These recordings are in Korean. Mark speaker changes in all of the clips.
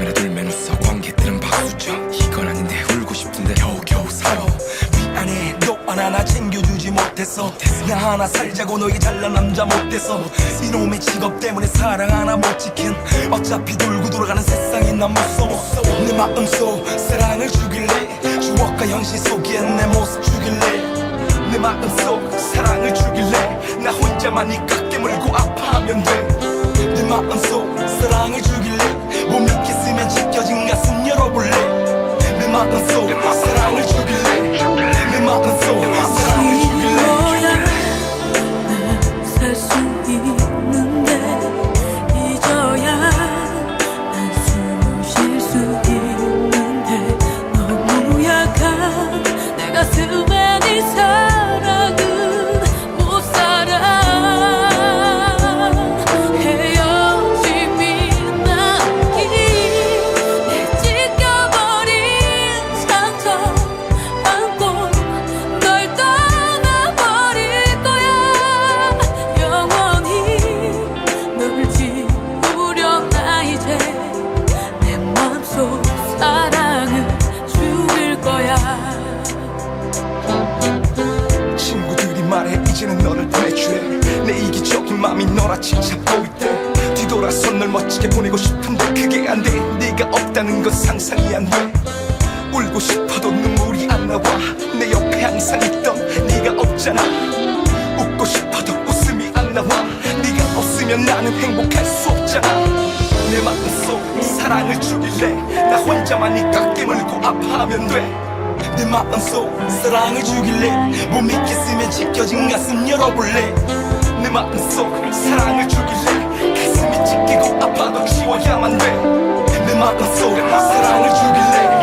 Speaker 1: 카메라 들면 웃어. 관객들은 박수쳐. 이건 아닌데 울고 싶은데 겨우겨우 살아 미안해. 너 하나 나 챙겨주지 못했어. 나 하나 살자고 너에게 잘난 남자 못됐어. 이놈의 직업 때문에 사랑 하나 못 지킨. 어차피 돌고 돌아가는 세상이 난 무서워. 내 마음속 사랑을 죽일래 추억과 현실 속엔 내 모습 죽일래 내 마음속 사랑을 죽일래 나 혼자만 이 깎게 물고 아파하면 돼내 마음속 사랑을 죽일래 내 마음속 사랑 맘이 너라치 잡고 있대. 뒤돌아서 널 멋지게 보내고 싶은데 그게 안돼. 네가 없다는 건 상상이 안돼. 울고 싶어도 눈물이 안 나와. 내 옆에 항상 있던 네가 없잖아. 웃고 싶어도 웃음이 안 나와. 네가 없으면 나는 행복할 수 없잖아. 내 마음속 사랑을 주길래. 나 혼자만 이 깎게 물고 아파하면 돼. 내 마음속 사랑을 주길래. 못 믿겠으면 지켜진 가슴 열어볼래 내 마음속 사랑을 주길래 가슴이 찢기고 아파도 지워야만 돼내 마음속 사랑을 주길래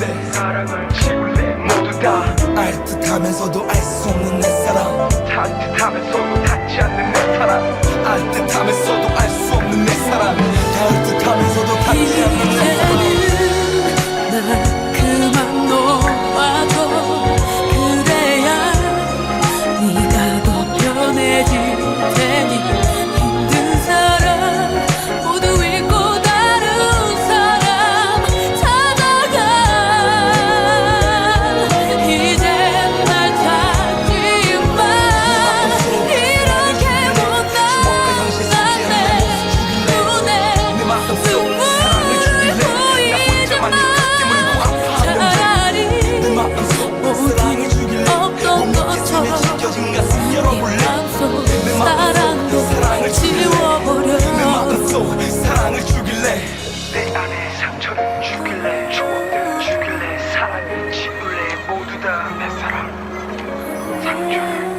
Speaker 1: 주길래 사랑을 지울래?
Speaker 2: 모두 다 알 듯하면서도 알 수 없는 내 사랑. 닿 듯하면서도 닿지 않는 내 사랑. 알 듯하면서도 사랑도 사랑을 지워버려. 내 마음 속 사랑을
Speaker 1: 죽일래. 내 안에 상처를 죽일래. 추억들 죽일래. 사랑을 지울래. 모두 다 내 사랑. 상처를